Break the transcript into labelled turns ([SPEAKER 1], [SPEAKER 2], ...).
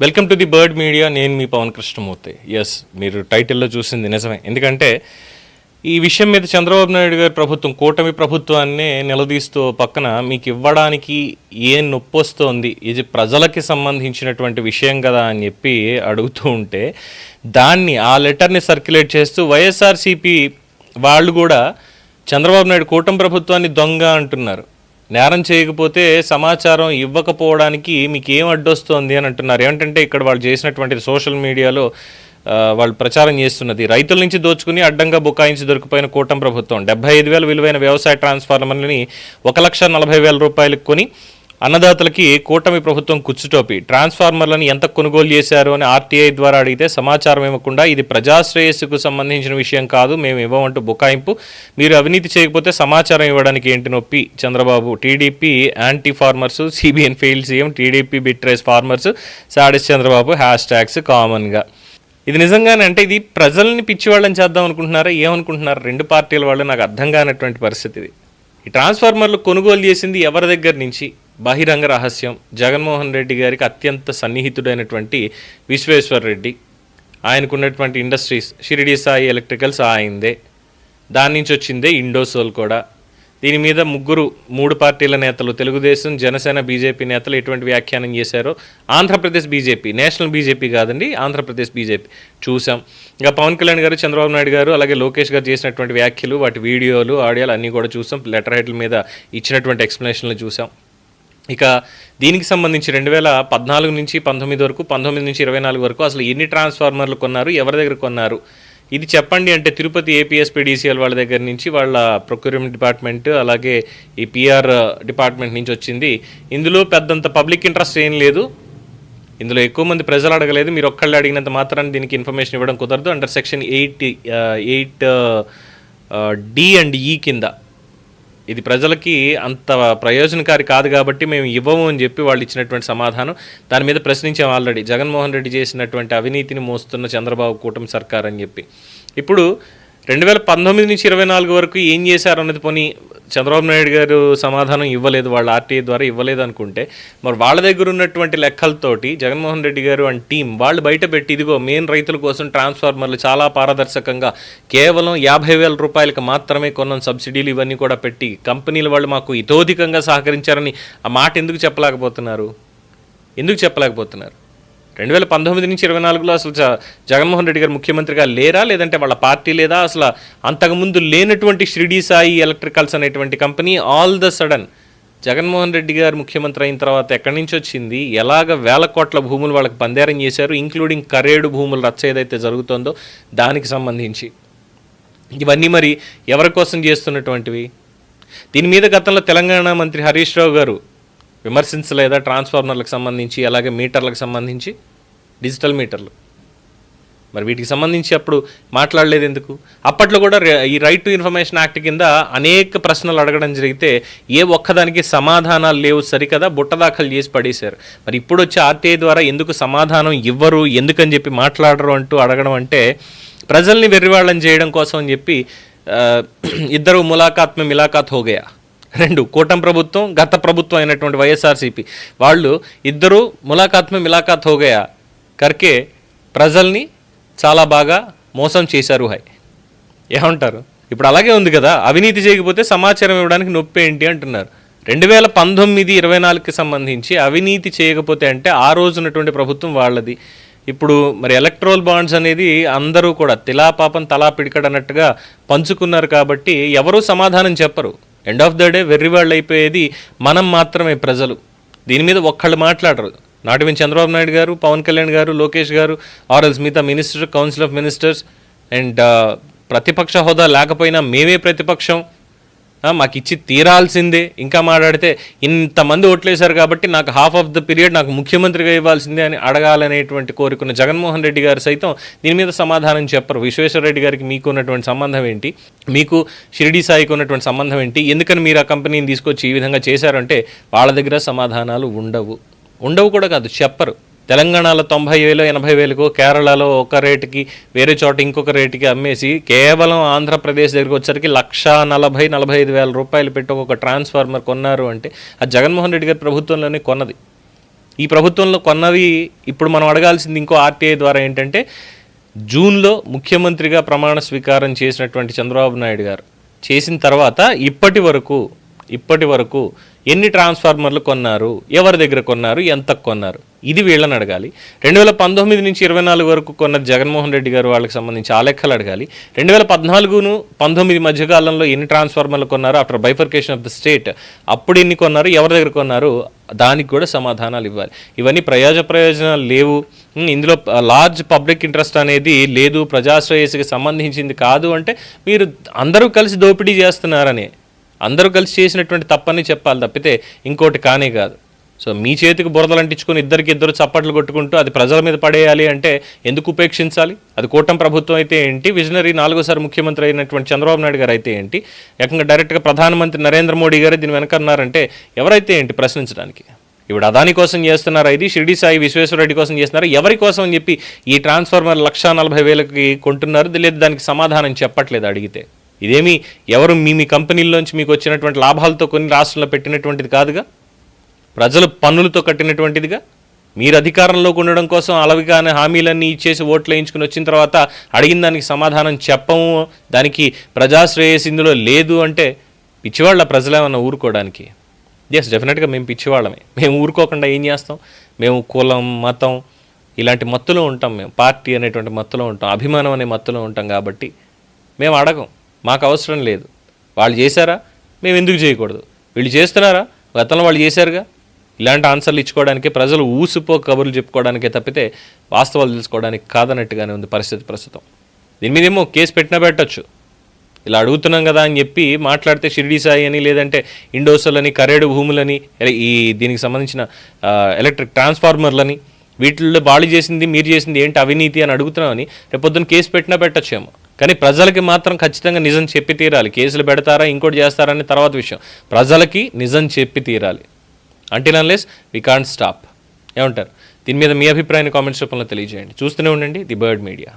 [SPEAKER 1] Welcome to the Bird Media. నేను మీ Pawan Krishnamurthy. Yes మీరు టైటిల్లో చూసింది నిజమే. ఎందుకంటే ఈ విషయం మీద చంద్రబాబు నాయుడు గారి ప్రభుత్వం కూటమి ప్రభుత్వాన్ని నిలదీస్తూ పక్కన మీకు ఇవ్వడానికి ఏం నొప్పి వస్తోంది ఇది ప్రజలకి సంబంధించినటువంటి విషయం కదా అని చెప్పి అడుగుతూ ఉంటే దాన్ని ఆ లెటర్ని సర్క్యులేట్ చేస్తూ వైఎస్ఆర్సీపీ వాళ్ళు కూడా చంద్రబాబు నాయుడు కూటమి ప్రభుత్వాన్ని దొంగ అంటున్నారు. నేరం చేయకపోతే సమాచారం ఇవ్వకపోవడానికి మీకు ఏం అడ్డొస్తోంది అని అంటున్నారు. ఏమంటే ఇక్కడ వాళ్ళు చేసినటువంటి సోషల్ మీడియాలో వాళ్ళు ప్రచారం చేస్తున్నది. రైతుల నుంచి దోచుకుని అడ్డంగా బుకాయించి దొరికిపోయిన కూటమి ప్రభుత్వం. డెబ్బై ఐదు వేల విలువైన వ్యవసాయ ట్రాన్స్ఫార్మర్లని ఒక లక్ష నలభై వేల రూపాయలకు కొని అన్నదాతలకి కూటమి ప్రభుత్వం కుచ్చుటోపి ట్రాన్స్ఫార్మర్లను ఎంత కొనుగోలు చేశారు అని ఆర్టీఐ ద్వారా అడిగితే సమాచారం ఇవ్వకుండా ఇది ప్రజాశ్రేయస్సుకు సంబంధించిన విషయం కాదు మేము ఇవ్వమంటూ బుకాయింపు. మీరు అవినీతి చేయకపోతే సమాచారం ఇవ్వడానికి ఏంటి నొప్పి? Chandrababu TDP anti farmers CBN fail CM TDP betrays farmers sadist Chandrababu hash tags కామన్గా. ఇది నిజంగానే అంటే ఇది ప్రజల్ని పిచ్చివాళ్ళని చేద్దాం అనుకుంటున్నారా? ఏమనుకుంటున్నారు? రెండు పార్టీల వాళ్ళు నాకు అర్థం కానటువంటి పరిస్థితి ఇది. ఈ ట్రాన్స్ఫార్మర్లు కొనుగోలు చేసింది ఎవరి దగ్గర నుంచి? బహిరంగ రహస్యం. జగన్మోహన్ రెడ్డి గారికి అత్యంత సన్నిహితుడైనటువంటి విశ్వేశ్వర్ రెడ్డి. ఆయనకున్నటువంటి ఇండస్ట్రీస్ షిరిడి సాయి ఎలక్ట్రికల్స్ ఆయిందే దాని నుంచి వచ్చిందే ఇండోసోల్ కూడా. దీని మీద ముగ్గురు మూడు పార్టీల నేతలు తెలుగుదేశం జనసేన బీజేపీ నేతలు ఎటువంటి వ్యాఖ్యానం చేశారో ఆంధ్రప్రదేశ్ బీజేపీ నేషనల్ బీజేపీ కాదండి ఆంధ్రప్రదేశ్ బీజేపీ చూసాం ఇంకా పవన్ కళ్యాణ్ గారు చంద్రబాబు నాయుడు గారు అలాగే లోకేష్ గారు చేసినటువంటి వ్యాఖ్యలు వాటి వీడియోలు ఆడియోలు అన్నీ కూడా చూసాం లెటర్ హెడ్ల మీద ఇచ్చినటువంటి ఎక్స్ప్లెనేషన్లు చూసాం ఇక దీనికి సంబంధించి రెండు వేల పద్నాలుగు నుంచి పంతొమ్మిది వరకు పంతొమ్మిది నుంచి ఇరవై నాలుగు వరకు అసలు ఎన్ని ట్రాన్స్ఫార్మర్లు కొన్నారు ఎవరి దగ్గర కొన్నారు? ఇది చెప్పండి అంటే తిరుపతి ఏపీఎస్పీడీసీఎల్ వాళ్ళ దగ్గర నుంచి వాళ్ళ ప్రొక్యూర్మెంట్ డిపార్ట్మెంట్ అలాగే ఈ పిఆర్ డిపార్ట్మెంట్ నుంచి వచ్చింది. ఇందులో పెద్దంత పబ్లిక్ ఇంట్రెస్ట్ ఏం లేదు. ఇందులో ఎక్కువ మంది ప్రజలు అడగలేదు. మీరు ఒక్కళ్ళు అడిగినంత మాత్రాన్ని దీనికి ఇన్ఫర్మేషన్ ఇవ్వడం కుదరదు. Under section eight eight D and ఈ కింద. ఇది ప్రజలకి అంత ప్రయోజనకారి కాదు కాబట్టి మేము ఇవ్వము అని చెప్పి వాళ్ళు ఇచ్చినటువంటి సమాధానం. దాని మీద ప్రశ్నించాం ఆల్రెడీ. జగన్మోహన్ రెడ్డి చేసినటువంటి అవినీతిని మోస్తున్న చంద్రబాబు కూటమి సర్కార్ అని చెప్పి. ఇప్పుడు రెండు వేల పంతొమ్మిది నుంచి ఇరవై నాలుగు వరకు ఏం చేశారు అన్నది పోనీ చంద్రబాబు నాయుడు గారు సమాధానం ఇవ్వలేదు వాళ్ళ ఆర్టీఐ ద్వారా ఇవ్వలేదు అనుకుంటే మరి వాళ్ళ దగ్గర ఉన్నటువంటి లెక్కలతోటి జగన్మోహన్ రెడ్డి గారు అండ్ టీం వాళ్ళు బయట పెట్టి ఇదిగో మెయిన్ రైతుల కోసం ట్రాన్స్ఫార్మర్లు చాలా పారదర్శకంగా కేవలం యాభై వేల రూపాయలకు మాత్రమే కొన్న సబ్సిడీలు ఇవన్నీ కూడా పెట్టి కంపెనీల వాళ్ళు మాకు ఇతోధికంగా సహకరించారని ఆ మాట ఎందుకు చెప్పలేకపోతున్నారు? ఎందుకు చెప్పలేకపోతున్నారు? రెండు వేల పంతొమ్మిది నుంచి ఇరవై నాలుగులో అసలు జగన్మోహన్ రెడ్డి గారు ముఖ్యమంత్రిగా లేరా? లేదంటే వాళ్ళ పార్టీ లేదా? అసలు అంతకుముందు లేనటువంటి షిరిడి సాయి ఎలక్ట్రికల్స్ అనేటువంటి company all the sudden Jaganmohan Reddy garu ముఖ్యమంత్రి అయిన తర్వాత ఎక్కడి నుంచి వచ్చింది? ఎలాగ వేల కోట్ల భూములు వాళ్ళకి పందేరం చేశారు? ఇంక్లూడింగ్ కరేడు భూములు రచ్చ ఏదైతే జరుగుతుందో దానికి సంబంధించి. ఇవన్నీ మరి ఎవరి కోసం చేస్తున్నటువంటివి? దీని మీద గతంలో తెలంగాణ మంత్రి హరీష్ రావు గారు విమర్శించలేదా ట్రాన్స్ఫార్మర్లకు సంబంధించి అలాగే మీటర్లకు సంబంధించి? డిజిటల్ మీటర్లు. మరి వీటికి సంబంధించి అప్పుడు మాట్లాడలేదు ఎందుకు? అప్పట్లో కూడా ఈ రైట్ టు ఇన్ఫర్మేషన్ యాక్ట్ కింద అనేక ప్రశ్నలు అడగడం జరిగితే ఏ ఒక్కదానికి సమాధానాలు లేవు సరికదా? బుట్ట దాఖలు చేసి పడేశారు. మరి ఇప్పుడు వచ్చి ఆర్టీఐ ద్వారా ఎందుకు సమాధానం ఇవ్వరు ఎందుకని చెప్పి మాట్లాడరు అంటూ అడగడం అంటే ప్రజల్ని వెర్రివాళ్ళని చేయడం కోసం అని చెప్పి ఇద్దరు ములాఖాత్ మే మిలాఖాత్ హోగయా. రెండు కూటమి ప్రభుత్వం గత ప్రభుత్వం అయినటువంటి వైఎస్ఆర్సీపీ. వాళ్ళు ఇద్దరు ములాఖాత్ మే మిలాఖాత్ హోగయా. కర్కే ప్రజల్ని చాలా బాగా మోసం చేశారు హై. ఏమంటారు? ఇప్పుడు అలాగే ఉంది కదా. అవినీతి చేయకపోతే సమాచారం ఇవ్వడానికి నొప్పి ఏంటి అంటున్నారు. రెండు వేల పంతొమ్మిది ఇరవై నాలుగుకి సంబంధించి అవినీతి చేయకపోతే అంటే ఆ రోజునటువంటి ప్రభుత్వం వాళ్ళది. ఇప్పుడు మరి ఎలక్ట్రోల్ బాండ్స్ అనేది అందరూ కూడా తిలాపాపం తలా పిడికడన్నట్టుగా పంచుకున్నారు కాబట్టి ఎవరూ సమాధానం చెప్పరు. ఎండ్ ఆఫ్ ద డే వెర్రివాళ్ళు అయిపోయేది మనం మాత్రమే ప్రజలు. దీని మీద ఒక్కళ్ళు మాట్లాడరు. నాటి మీద చంద్రబాబు నాయుడు గారు పవన్ కళ్యాణ్ గారు లోకేష్ గారు ఆర్ఎల్స్ మిగతా minister council of ministers and ప్రతిపక్ష హోదా లేకపోయినా మేమే ప్రతిపక్షం. మాకు ఇచ్చి తీరాల్సిందే. ఇంకా మాట్లాడితే ఇంతమంది ఓట్లేశారు కాబట్టి నాకు హాఫ్ ఆఫ్ ద పీరియడ్ నాకు ముఖ్యమంత్రిగా ఇవ్వాల్సిందే అని అడగాలనేటువంటి కోరుకున్న జగన్మోహన్ రెడ్డి గారు సైతం దీని మీద సమాధానం చెప్పరు. విశ్వేశ్వర రెడ్డి గారికి మీకు ఉన్నటువంటి సంబంధం ఏంటి? మీకు షిరిడి సాయికి ఉన్నటువంటి సంబంధం ఏంటి? ఎందుకని మీరు ఆ కంపెనీని తీసుకొచ్చి ఈ విధంగా చేశారంటే వాళ్ళ దగ్గర సమాధానాలు ఉండవు. ఉండవు కూడా కాదు చెప్పరు. తెలంగాణలో తొంభై వేలు ఎనభై వేలకు కేరళలో ఒక రేటుకి వేరే చోట ఇంకొక రేటుకి అమ్మేసి కేవలం ఆంధ్రప్రదేశ్ దగ్గరికి వచ్చరికి లక్ష నలభై నలభై ఐదు వేల రూపాయలు పెట్టి ఒక ట్రాన్స్ఫార్మర్ కొన్నారు అంటే ఆ జగన్మోహన్ రెడ్డి గారి ప్రభుత్వంలోనే కొన్నది. ఈ ప్రభుత్వంలో కొన్నవి ఇప్పుడు మనం అడగాల్సింది ఇంకో ఆర్టీఐ ద్వారా ఏంటంటే జూన్లో ముఖ్యమంత్రిగా ప్రమాణ స్వీకారం చేసినటువంటి చంద్రబాబు నాయుడు గారు చేసిన తర్వాత ఇప్పటి వరకు ఇప్పటి వరకు ఎన్ని ట్రాన్స్ఫార్మర్లు కొన్నారు ఎవరి దగ్గర కొన్నారు ఎంత కొన్నారు? ఇది వీళ్ళని అడగాలి. రెండు వేల పంతొమ్మిది నుంచి ఇరవై నాలుగు వరకు కొన్న జగన్మోహన్ రెడ్డి గారు వాళ్ళకి సంబంధించి ఆ లెక్కలు అడగాలి. రెండు వేల పద్నాలుగును పంతొమ్మిది మధ్యకాలంలో ఎన్ని ట్రాన్స్ఫార్మర్లు కొన్నారు after bifurcation of the state అప్పుడు ఎన్ని కొన్నారు ఎవరి దగ్గర కొన్నారు దానికి కూడా సమాధానాలు ఇవ్వాలి. ఇవన్నీ ప్రయోజన ప్రయోజనాలు లేవు. ఇందులో లార్జ్ పబ్లిక్ ఇంట్రెస్ట్ అనేది లేదు. ప్రజాశ్రేయస్కి సంబంధించింది కాదు అంటే మీరు అందరూ కలిసి దోపిడీ చేస్తున్నారని అందరూ కలిసి చేసినటువంటి తప్పని చెప్పాలి తప్పితే ఇంకోటి కానే కాదు. సో మీ చేతికి బురదలు అంటించుకొని ఇద్దరికి ఇద్దరు చప్పట్లు కొట్టుకుంటూ అది ప్రజల మీద పడేయాలి అంటే ఎందుకు ఉపేక్షించాలి? అది కూటమి ప్రభుత్వం అయితే ఏంటి? విజనరీ నాలుగోసారి ముఖ్యమంత్రి అయినటువంటి చంద్రబాబు నాయుడు గారు అయితే ఏంటి? ఏకంగా డైరెక్ట్గా ప్రధానమంత్రి నరేంద్ర మోడీ గారు దీని వెనకన్నారంటే ఎవరైతే ఏంటి ప్రశ్నించడానికి? ఇప్పుడు అదాని కోసం చేస్తున్నారా ఇది? షిరిడి సాయి విశ్వేశ్వరరెడ్డి కోసం చేస్తున్నారా? ఎవరి కోసం అని చెప్పి ఈ ట్రాన్స్ఫార్మర్ లక్షా నలభై వేలకి కొంటున్నారు? లేదు దానికి సమాధానం చెప్పట్లేదు అడిగితే. ఇదేమి ఎవరు మీ మీ కంపెనీల్లోంచి మీకు వచ్చినటువంటి లాభాలతో కొన్ని రాష్ట్రంలో పెట్టినటువంటిది కాదుగా? ప్రజలు పన్నులతో కట్టినటువంటిదిగా? మీరు అధికారంలోకి ఉండడం కోసం అలవిగానే హామీలన్నీ ఇచ్చేసి ఓట్లు వేయించుకుని వచ్చిన తర్వాత అడిగిన దానికి సమాధానం చెప్పము? దానికి ప్రజాశ్రేయస్ ఇందులో లేదు అంటే పిచ్చివాళ్ళ ప్రజలేమన్నా ఊరుకోవడానికి? ఎస్ డెఫినెట్గా మేము పిచ్చివాళ్ళమే. మేము ఊరుకోకుండా ఏం చేస్తాం? మేము కులం మతం ఇలాంటి మత్తులో ఉంటాం మేము. పార్టీ అనేటువంటి మత్తులో ఉంటాం. అభిమానం అనే మత్తులో ఉంటాం కాబట్టి మేము అడగం. మాకు అవసరం లేదు. వాళ్ళు చేశారా? మేము ఎందుకు చేయకూడదు? వీళ్ళు చేస్తున్నారా? గతంలో వాళ్ళు చేశారుగా? ఇలాంటి ఆన్సర్లు ఇచ్చుకోవడానికి ప్రజలు ఊసిపో కబుర్లు చెప్పుకోవడానికే తప్పితే వాస్తవాలు తెలుసుకోవడానికి కాదన్నట్టుగానే ఉంది పరిస్థితి ప్రస్తుతం. దీని మీద ఏమో కేసు పెట్టినా పెట్టచ్చు. ఇలా అడుగుతున్నాం కదా అని చెప్పి మాట్లాడితే షిరిడి సాయి అని లేదంటే ఇండోసలని కరేడు భూములని ఈ దీనికి సంబంధించిన ఎలక్ట్రిక్ ట్రాన్స్ఫార్మర్లని వీటిల్లో బాళి చేసింది మీరు చేసింది ఏంటి అవినీతి అని అడుగుతున్నామని రేపొద్దున కేసు పెట్టినా పెట్టచ్చేమో. కానీ ప్రజలకి మాత్రం ఖచ్చితంగా నిజం చెప్పి తీరాలి. కేసులు పెడతారా ఇంకోటి చేస్తారా అని తర్వాత విషయం. ప్రజలకి నిజం చెప్పి తీరాలి. Until unless we can't stop ఏమంటారు? దీని మీద మీ అభిప్రాయాన్ని కామెంట్స్ రూపంలో తెలియజేయండి. చూస్తూనే ఉండండి ది బర్డ్ మీడియా.